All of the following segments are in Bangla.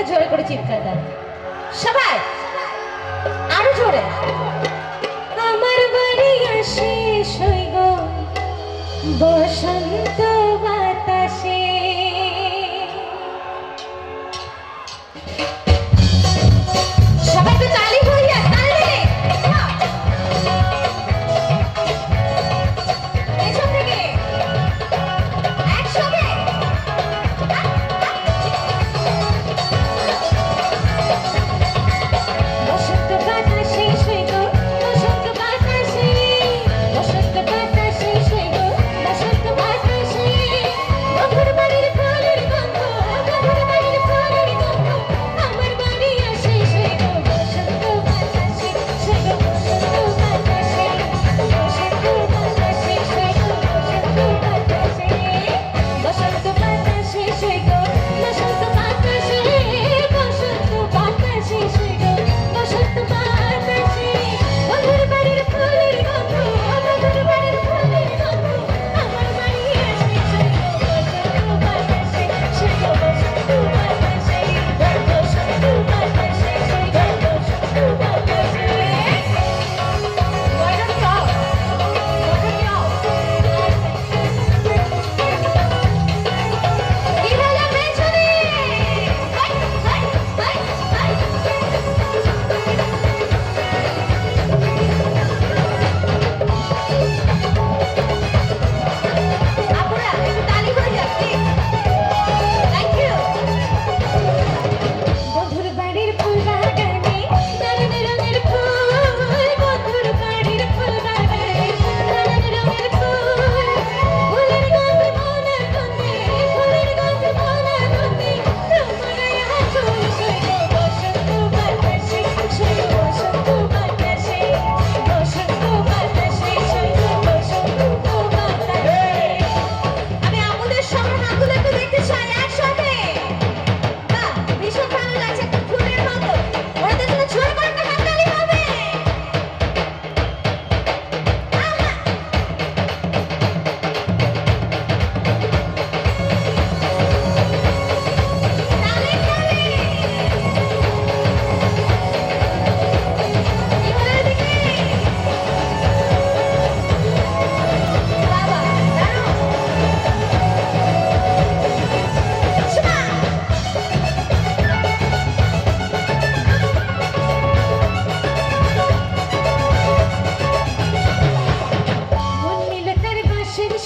একটা জোরে করে চিৎকার দেন। সবাই আরও জোরে। আমার বাড়ি আসে সৈগ বসন্ত বাতাসে।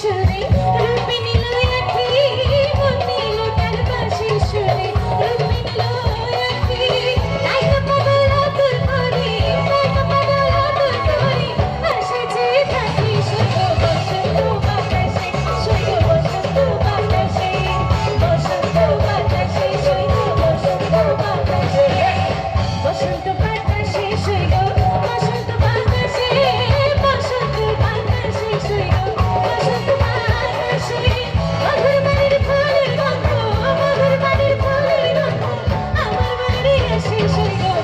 should 这里给